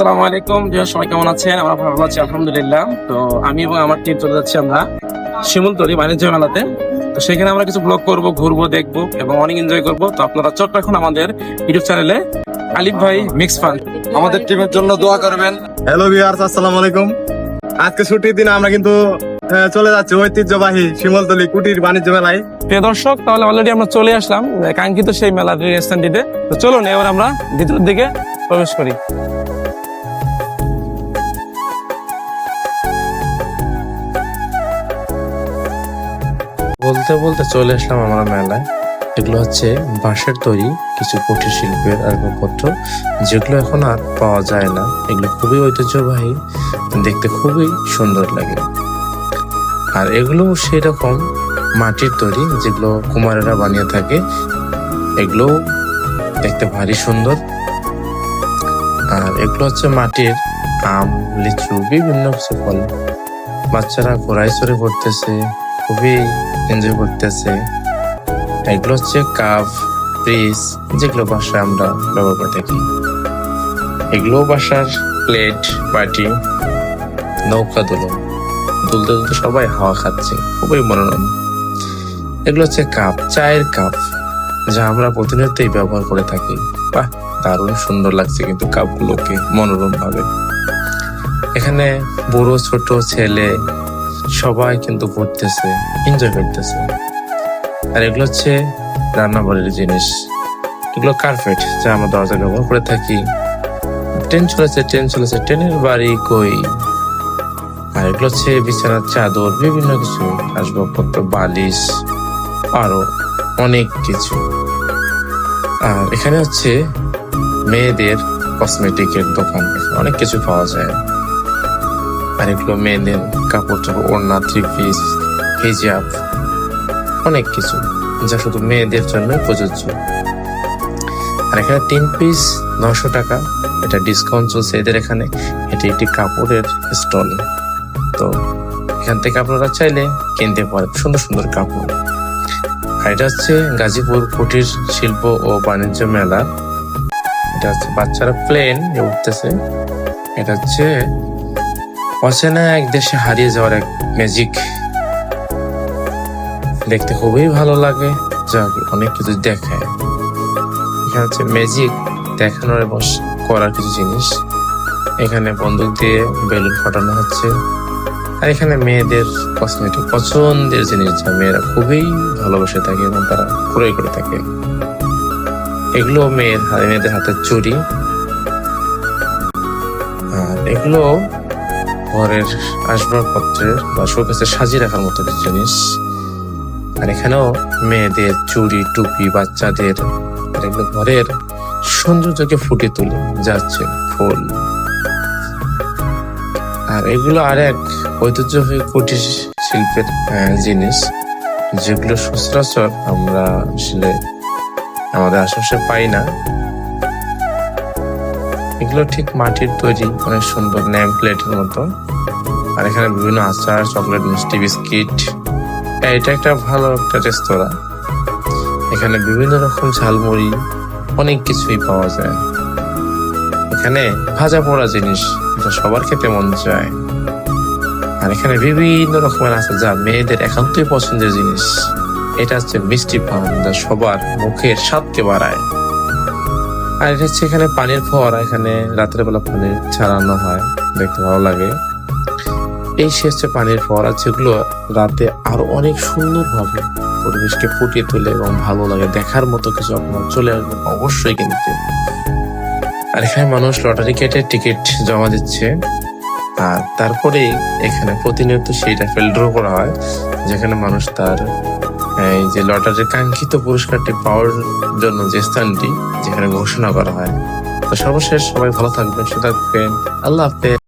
আসসালামু আলাইকুম। যে সবাই কেমন আছেন? আমরা ভালো আছি আলহামদুলিল্লাহ। তো আমি এবং আমার টিম চলে যাচ্ছি আমরা শিমুলতলি বাণিজ্য মেলাতে। তো সেখানে আমরা কিছু ব্লগ করব ঘুরবো দেখব এবং অনেক এনজয় করব। তো আপনারা চট রাখুন আমাদের ইউটিউব চ্যানেলে আলিফ ভাই মিক্স ফান আমাদের টিমের জন্য দোয়া করবেন। হ্যালো ভিউয়ার্স আসসালামু আলাইকুম। আজকে ছুটির দিনে আমরা কিন্তু আহ, চলে যাচ্ছি ঐতিহ্যবাহী শিমলতলি কুটির বাণিজ্য মেলায়। প্রিয় দর্শক তাহলে অলরেডি আমরা চলে আসলাম কাঙ্ক্ষিত সেই মেলার স্থানটিতে তো চলুন এবার আমরা ভিতরের দিকে প্রবেশ করি। বলতে বলতে চলে আসলাম আমরা মেলায়। এগুলো হচ্ছে বাঁশের তৈরি কিছু কুটির শিল্পের আসবাবপত্র, যেগুলো এখন আর পাওয়া যায় না। এগুলো খুবই ঐতিহ্যবাহী, দেখতে খুবই সুন্দর লাগে। আর এগুলো সেই রকম মাটির তৈরি, যেগুলো কুমারেরা বানিয়ে থাকে। এগুলো দেখতে ভারী সুন্দর। আর এগুলো হচ্ছে মাটির আম, লিচু, বিভিন্ন কিছু ফল। বাচ্চারা ঘোড়ায় চড়ে ঘুরতেছে। খুবই এনজয় করতেছে। এগুলো হচ্ছে কাপ ফ্রিজ, যেগুলো বাসায় আমরা ব্যবহার করে থাকি। এগুলো বাসার প্লেট বাটি, নৌকা দোলন দুলতে দুলতে সবাই হাওয়া খাচ্ছে, খুবই মনোরম। এগুলো হচ্ছে কাপ চায়ের কাপ যা আমরা প্রতিনিয়তই ব্যবহার করে থাকি। বাহ, দারুণ সুন্দর লাগছে কিন্তু কাপগুলোকে মনোরম ভাবে এখানে বুড়ো ছোট ছেলে সবাই কিন্তু ঘুরতেছে এনজয় করতেছে। আর এগুলো হচ্ছে রান্নাঘরের জিনিস। এগুলো কার্পেট যা আমরা দরজা ব্যবহার করে থাকি। ট্রেন চলেছে ট্রেন চলেছে, ট্রেনের বাড়ি কই? আর এগুলো হচ্ছে বিছানার চাদর, বিভিন্ন কিছু, আসবাবপত্র, বালিশ, আরও অনেক কিছু। আর এখানে হচ্ছে মেয়েদের কসমেটিকের দোকান। অনেক কিছু পাওয়া যায়। আর এগুলো মেয়েদের কাপড় চোপড় ওড়না থ্রি পিস হিজাব অনেক কিছু যা শুধু মেয়েদের জন্য প্রযোজ্য। আর এখানে তিন পিস নশো টাকা, এটা ডিসকাউন্ট চলছে এদের এখানে, এটি একটি কাপড়ের স্টল তো এখান থেকে আপনারা চাইলে কিনতে পারেন, সুন্দর সুন্দর কাপড়। আর এটা হচ্ছে গাজীপুর কুটির শিল্প ও বাণিজ্য মেলা। এটা হচ্ছে বাচ্চারা প্লেন উঠতেছে। এটা হচ্ছে অচেনা এক দেশে হারিয়ে যাওয়ার এক ম্যাজিক দেখতে খুবই ভালো লাগে। যা অনেক কিছু দেখায়। এখানে হচ্ছে ম্যাজিক দেখানোর এবং করার কিছু জিনিস। এখানে বন্দুক দিয়ে বেলুন ফাটানো হচ্ছে। আর এখানে মেয়েদের কসমেটিক পছন্দের জিনিস যা মেয়েরা খুবই ভালোবেসে থাকে এবং তারা ক্রয় করে থাকে। এগুলো মেয়ের মেয়েদের হাতের চুরি আর এগুলো ঘরের আসবাবপত্রের বা শোকেসে সাজিয়ে রাখার মতো কিছু জিনিস। আর এখানেও মেয়েদের চুড়ি, টুপি, বাচ্চাদের, আর এগুলো ঘরের সৌন্দর্যকে ফুটে তুলে, যাচ্ছে ফুল। আর এগুলো আর এক ঐতিহ্যবাহী কুটির শিল্পের জিনিস, যেগুলো সচরাচর আমরা আসলে আমাদের আশেপাশে পাই না। এগুলো ঠিক মাটির তৈরি অনেক সুন্দর নেম প্লেটের মতো। আর এখানে বিভিন্ন আচার চকলেট মিষ্টি বিস্কিট। হ্যাঁ, এটা একটা ভালো একটা রেস্তোরাঁ। এখানে বিভিন্ন রকম ঝালমুড়ি অনেক কিছুই পাওয়া যায়। এখানে ভাজা পোড়া জিনিস সবার খেতে মন চায়। আর এখানে বিভিন্ন রকমের আছে যা মেয়েদের একান্তই পছন্দের জিনিস। এটা হচ্ছে মিষ্টি পান যা সবার মুখের স্বাদকে বাড়ায়। আর এটা হচ্ছে এখানে পানির ফোয়ারা, এখানে রাতের বেলা পানি ছাড়ানো হয়, দেখতে ভালো লাগে। এই সে হচ্ছে পানির ফোয়ারা যেগুলো রাতে আরও অনেক সুন্দর সুন্দরভাবে পরিবেশকে ফুটিয়ে তোলে এবং ভালো লাগে। দেখার মতো কিছু আপনার চলে আসবে অবশ্যই কিনতে। আর এখানে মানুষ লটারি কেটে টিকিট জমা দিচ্ছে। আর তারপরে এখানে প্রতিনিয়ত সেই রাফেল ড্র করা হয়, যেখানে মানুষ তার এই যে লটারির কাঙ্ক্ষিত পুরস্কারটি পাওয়ার জন্য যে স্থানটি, যেখানে ঘোষণা করা হয়। তো সর্বশেষ সবাই ভালো থাকবেন সুতরাং আল্লাহ হাফেজ।